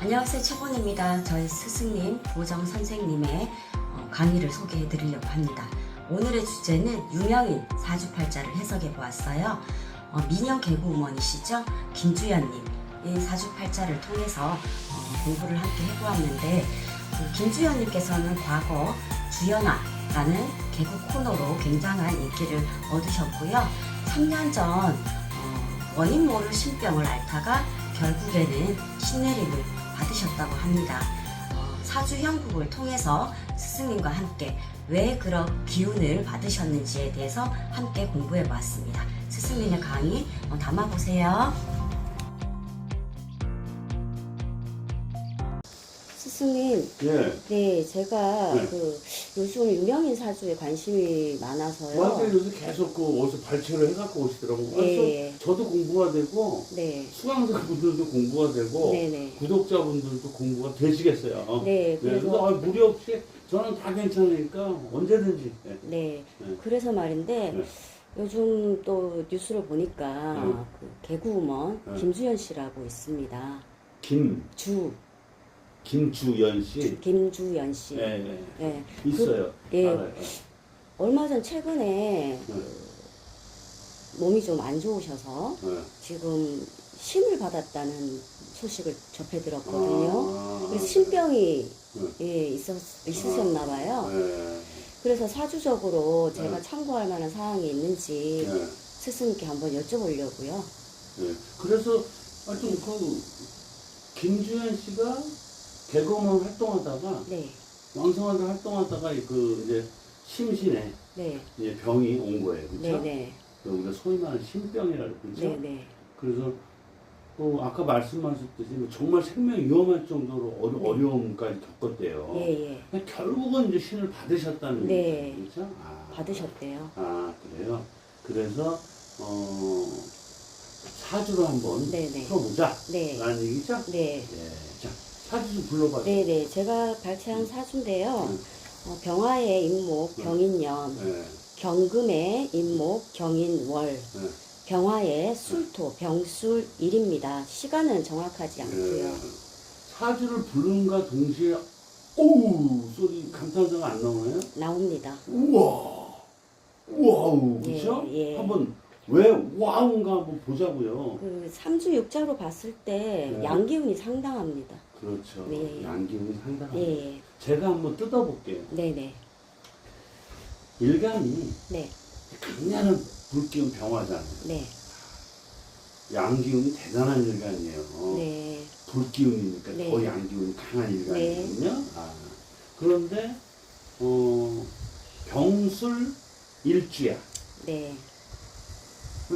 안녕하세요. 최본입니다. 저희 스승님, 보정 선생님의 어, 강의를 소개해 드리려고 합니다. 오늘의 주제는 유명인 사주팔자를 해석해 보았어요. 어, 민영 개구우먼이시죠? 김주연님. 이 사주팔자를 통해서 어, 공부를 함께 해보았는데, 그 김주연님께서는 과거 주연아라는 개그 코너로 굉장한 인기를 얻으셨고요. 3년 전 어, 원인 모를 신병을 앓다가 결국에는 신내림을 받으셨다고 합니다. 어, 사주 형국을 통해서 스승님과 함께 왜 그런 기운을 받으셨는지에 대해서 함께 공부해 보았습니다. 스승님의 강의 어, 담아보세요. 스승님, 예. 네, 제가 네. 그 요즘 유명인 사주에 관심이 많아서요. 완전 요새 계속 그 어디서 발췌를 해갖고 오시더라고요. 그래서 예. 저도 공부가 되고 네, 수강자 분들도 공부가 되고 네네. 구독자분들도 공부가 되시겠어요. 네, 그래서 그래서 아, 무리 없이 저는 다 괜찮으니까 언제든지. 예. 네, 네. 그래서 말인데 네. 요즘 또 뉴스를 보니까 네. 그 개구우먼 네. 김주연 씨라고 있습니다. 김 주 김주연 씨. 김주연 씨. 예, 예. 예. 있어요. 예. 알아요. 얼마 전 최근에 네. 그 몸이 좀 안 좋으셔서 예. 지금 신을 받았다는 소식을 접해 들었거든요. 아, 그래서 신병이 네. 예, 있었, 있으셨나 봐요. 예. 그래서 사주적으로 제가 네. 참고할 만한 사항이 있는지 예. 스승님께 한번 여쭤보려고요. 예. 그래서 하여튼 그 김주현 씨가 개그맨 활동하다가 네, 왕성하게 활동하다가 그 이제 심신에 네, 이제 병이 온 거예요, 네, 그렇죠? 네, 우리가 소위 말하는 신병이라고 그러죠. 네, 네, 그래서 또 아까 말씀하셨듯이 정말 생명 위험할 정도로 어려, 네. 어려움까지 겪었대요. 예, 예, 근데 결국은 이제 신을 받으셨다는 네. 얘기죠, 그렇죠? 아, 받으셨대요. 아 그래요. 그래서 어 사주로 한번 네, 네, 풀어보자. 네, 라는 얘기죠? 네, 예. 자, 사주 좀 불러봐요. 네, 네. 제가 발췌한 사주인데요. 네. 어, 병화의 임목 네. 병인년, 예. 경금의 임목 병인월, 예. 병화의 술토 병술일입니다. 시간은 정확하지 않고요. 예. 사주를 부른과 동시에 오우 소리 감탄사가 안 나오나요? 나옵니다. 우와 우와우 예, 그렇죠? 예. 한번 왜 와우인가 한번 보자고요. 그 삼주 육자로 봤을 때 네. 양기운이 상당합니다. 그렇죠. 네. 양기운이 상당합니다. 예, 예. 제가 한번 뜯어볼게요. 네, 네, 일간이 네, 강렬한 불기운 병화잖아요. 네, 양기운이 대단한 일간이에요. 네, 불기운이니까 네. 더 양기운이 강한 일간이거든요. 아, 그런데 어, 병술 일주야. 네,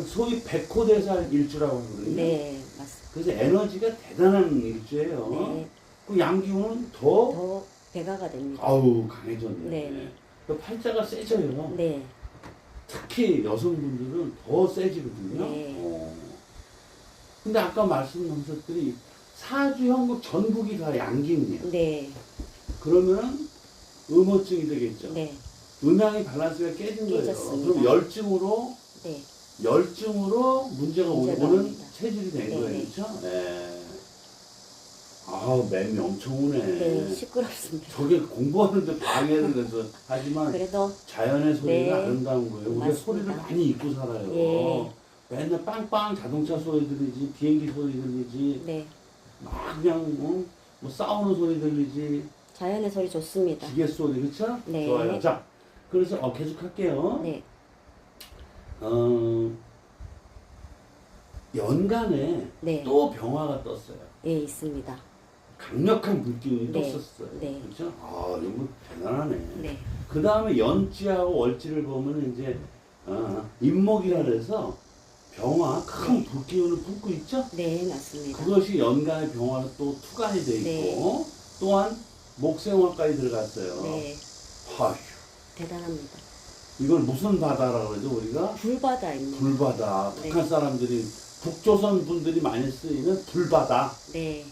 소위 백호대살 일주라고 그러거든요. 네, 맞습니다. 그래서 에너지가 대단한 일주예요. 네, 그 양기운은 더 더 배가가 됩니다. 아우 강해졌네. 네. 그 팔자가 세져요. 네, 특히 여성분들은 더 세지거든요. 네. 어. 근데 아까 말씀하셨더니 사주 형국 전국이 다 양기운이에요. 네, 그러면은 음호증이 되겠죠. 네, 음양이 밸런스가 깨진 거예요. 깨졌습니다. 그럼 열증으로 네, 열증으로 문제가 문제가 오는. 체질이 된 네, 거예요, 네. 그렇죠? 네. 아우 맴이 엄청 오네. 네, 시끄럽습니다. 저게 공부하는데 방해를 해서 하지만 그래도 자연의 소리가 네. 아름다운 거예요. 우리가 맞습니다. 소리를 많이 잊고 살아요. 예. 맨날 빵빵 자동차 소리 들리지, 비행기 소리 들리지, 네, 막 그냥 뭐, 뭐 싸우는 소리 들리지, 자연의 소리 좋습니다. 기계 소리, 그렇죠? 네. 좋아요. 자, 그래서 어, 계속 할게요. 네, 어, 연간에 네, 또 병화가 떴어요. 예, 있습니다. 강력한 물기운이 네. 떴었어요. 네. 그렇죠? 아, 이거 뭐 대단하네. 네, 그 다음에 연지하고 월지를 보면 이제 어, 인목이라 그래서 병화 큰 불기운을 품고 있죠. 네, 맞습니다. 그것이 연간의 병화로 또 투간이 돼 있고 또한 목생화까지 들어갔어요. 네, 아휴, 대단합니다. 이걸 무슨 바다라고 그러죠 우리가? 불바다입니다. 불바다. 네. 북한 사람들이 북조선 분들이 많이 쓰이는 불바다가 네,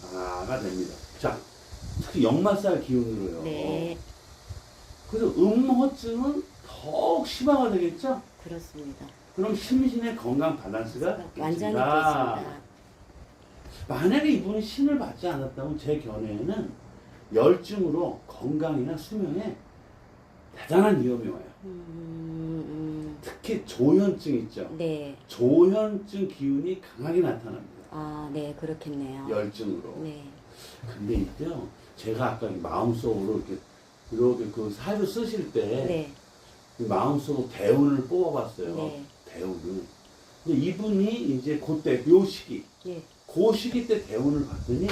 됩니다. 자, 특히 역마살 기운으로요. 네, 그래서 음호증은 더욱 심화가 되겠죠? 그렇습니다. 그럼 심신의 건강 밸런스가 완전히 깨진다. 그렇습니다. 만약에 이분이 신을 받지 않았다면 제 견해에는 열증으로 건강이나 수명에 대단한 위험이 와요. 음, 특히 조현증 있죠. 음, 네. 조현증 기운이 강하게 나타납니다. 아, 네, 그렇겠네요. 열증으로. 네. 근데 이때요, 제가 아까 이 마음속으로 이렇게 이렇게 그 사주 쓰실 때 네. 이 마음속으로 대운을 뽑아봤어요. 네. 대운을. 근데 이분이 이제 그때 요 시기, 예. 그 시기 때 대운을 봤더니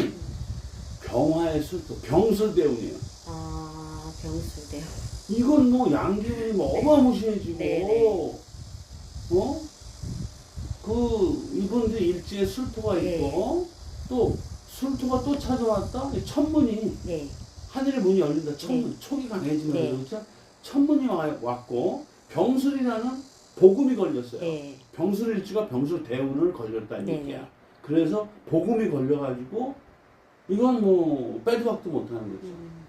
병화의 술도 병술 대운이에요. 아, 병수대요. 이건 뭐 양기운이 뭐 어마무시해지고, 네, 네. 어? 그 이분들 일지에 술토가 네. 있고 또 술토가 또 찾아왔다. 이 천문이 네. 하늘의 문이 열린다. 천문 촉이 강해지면 네. 그렇죠. 천문이 와- 왔고 병술이라는 복음이 걸렸어요. 네. 병술 일지가 병술 대운을 걸렸다는 네, 얘기야. 네. 그래서 복음이 걸려가지고 이건 뭐 빼도 박도 못하는 거죠. 음,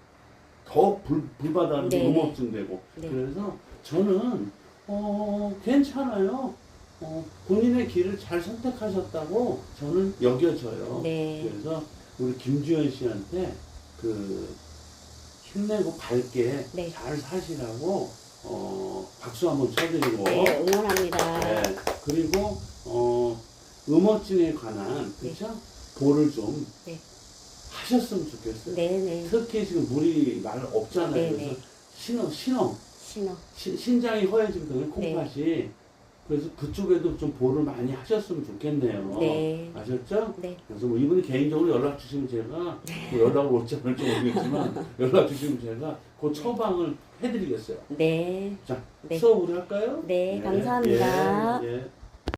더 불, 불바다는 네, 음업증 되고 네. 그래서 저는 어 괜찮아요 어, 본인의 길을 잘 선택하셨다고 저는 여겨져요 네. 그래서 우리 김주현 씨한테 그 힘내고 밝게 네. 잘 사시라고 어 박수 한번 쳐드리고 네, 응원합니다. 네, 그리고 어 음업증에 관한 그죠 볼을 좀 네. 하셨으면 좋겠어요. 네, 네. 특히 지금 물이 말 없잖아요. 네, 그래서 네. 신어, 신어, 신호. 시- 신장이 허해지거든요, 네. 콩팥이. 그래서 그쪽에도 좀 보를 많이 하셨으면 좋겠네요. 네. 아셨죠? 네. 그래서 뭐 이분이 개인적으로 연락 주시면 제가 뭐 연락을 올지 안 올지 모르겠지만 연락 주시면 제가 그 처방을 해드리겠어요. 네. 자, 네. 수업 우리 할까요? 네, 감사합니다. 예, 예.